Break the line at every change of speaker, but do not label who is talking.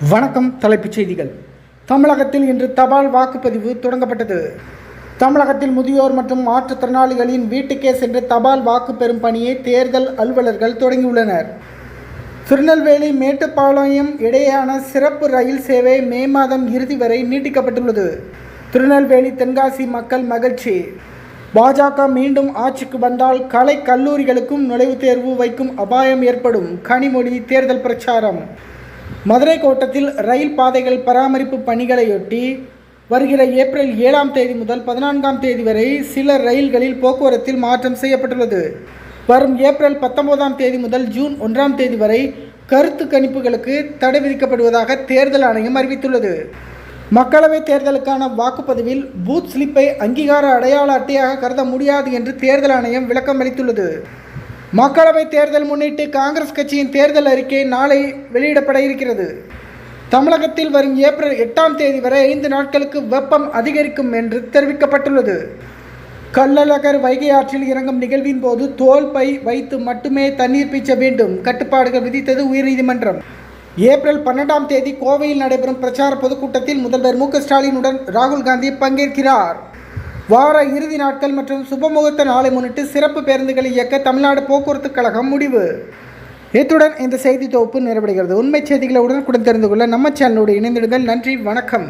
வணக்கம் தலைப்புச் செய்திகள். தமிழகத்தில் இன்று தபால் வாக்குப்பதிவு தொடங்கப்பட்டது. தமிழகத்தில் முதியோர் மற்றும் மாற்றுத்திறனாளிகளின் வீட்டுக்கே சென்று தபால் வாக்கு பெறும் பணியை தேர்தல் அலுவலர்கள் தொடங்கியுள்ளனர். திருநெல்வேலி மேட்டுப்பாளையம் இடையேயான சிறப்பு ரயில் சேவை மே மாதம் இறுதி வரை நீட்டிக்கப்பட்டுள்ளது. திருநெல்வேலி தென்காசி மக்கள் மகிழ்ச்சி. பாஜக மீண்டும் ஆட்சிக்கு வந்தால் கலை கல்லூரிகளுக்கும் நுழைவுத் தேர்வு வைக்கும் அபாயம் ஏற்படும். கனிமொழி தேர்தல் பிரச்சாரம். மதுரை கோட்டத்தில் ரயில் பாதைகள் பராமரிப்பு பணிகளையொட்டி வருகிற ஏப்ரல் ஏழாம் தேதி முதல் பதினான்காம் தேதி வரை சில ரயில்களில் போக்குவரத்தில் மாற்றம் செய்யப்பட்டுள்ளது. வரும் ஏப்ரல் பத்தொன்பதாம் தேதி முதல் ஜூன் ஒன்றாம் தேதி வரை கருத்து கணிப்புகளுக்கு தடை விதிக்கப்படுவதாக தேர்தல் ஆணையம் அறிவித்துள்ளது. மக்களவைத் தேர்தலுக்கான வாக்குப்பதிவில் பூத் ஸ்லிப்பை அங்கீகார அடையாள அட்டையாக கருத முடியாது என்று தேர்தல் ஆணையம் விளக்கம் அளித்துள்ளது. மக்களவைத் தேர்தல் முன்னிட்டு காங்கிரஸ் கட்சியின் தேர்தல் அறிக்கை நாளை வெளியிடப்பட இருக்கிறது. தமிழகத்தில் வரும் ஏப்ரல் எட்டாம் தேதி வரை ஐந்து நாட்களுக்கு வெப்பம் அதிகரிக்கும் என்று தெரிவிக்கப்பட்டுள்ளது. கள்ளழகர் வைகை ஆற்றில் இறங்கும் நிகழ்வின் போது தோல் பை வைத்து மட்டுமே தண்ணீர் பீச்ச வேண்டும். கட்டுப்பாடுகள் விதித்தது உயர்நீதிமன்றம். ஏப்ரல் பன்னெண்டாம் தேதி கோவையில் நடைபெறும் பிரச்சார பொதுக்கூட்டத்தில் முதல்வர் மு க ஸ்டாலினுடன் ராகுல் காந்தி பங்கேற்கிறார். வார இறுதி நாட்கள் மற்றும் சுபமுகூர்த்த நாளை முன்னிட்டு சிறப்பு பேருந்துகளை இயக்க தமிழ்நாடு போக்குவரத்து கழகம் முடிவு. இத்துடன் இந்த செய்தி தொகுப்பு நிறைவடைகிறது. உண்மை செய்திகளை உடனுக்குடன் தெரிந்து கொள்ள நம்ம சேனலோடு இணைந்திடுங்கள். நன்றி வணக்கம்.